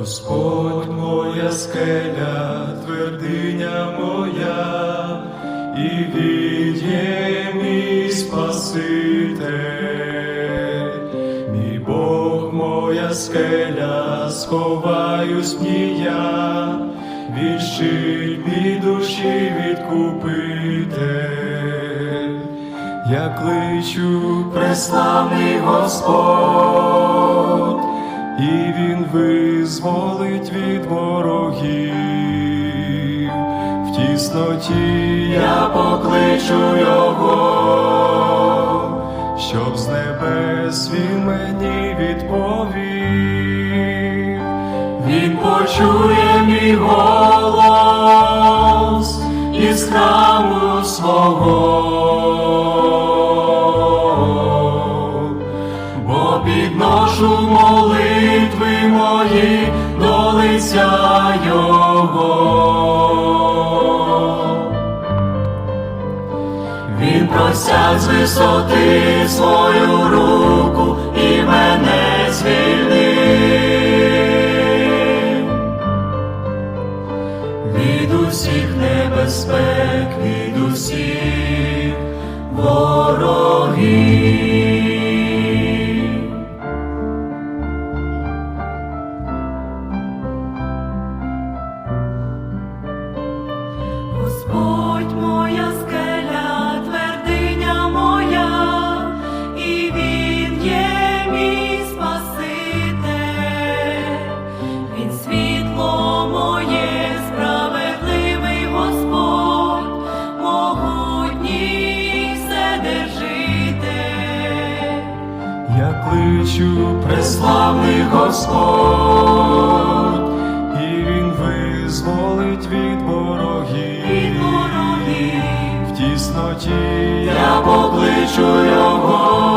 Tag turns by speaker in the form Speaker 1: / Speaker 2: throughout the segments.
Speaker 1: Господь моя скеля, твердиня моя, і Він є мій Спаситель, мій Бог моя скеля, сховаюсь в ній я, він мій душі відкупитель. Я кличу преславний Господь, і Він визволить від ворогів. В тісноті я покличу Його, щоб з небес Він мені відповів. Він почує мій голос із храму свого, Його. Він просяг з висоти свою руку преславний Господь, і Він визволить від ворогів.
Speaker 2: Від ворогів.
Speaker 1: В тісноті я покличу Його,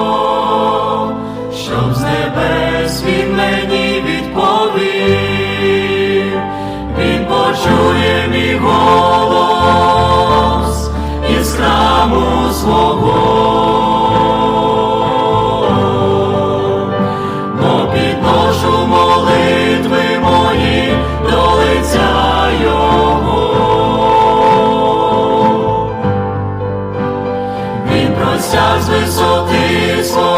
Speaker 1: з висоти мене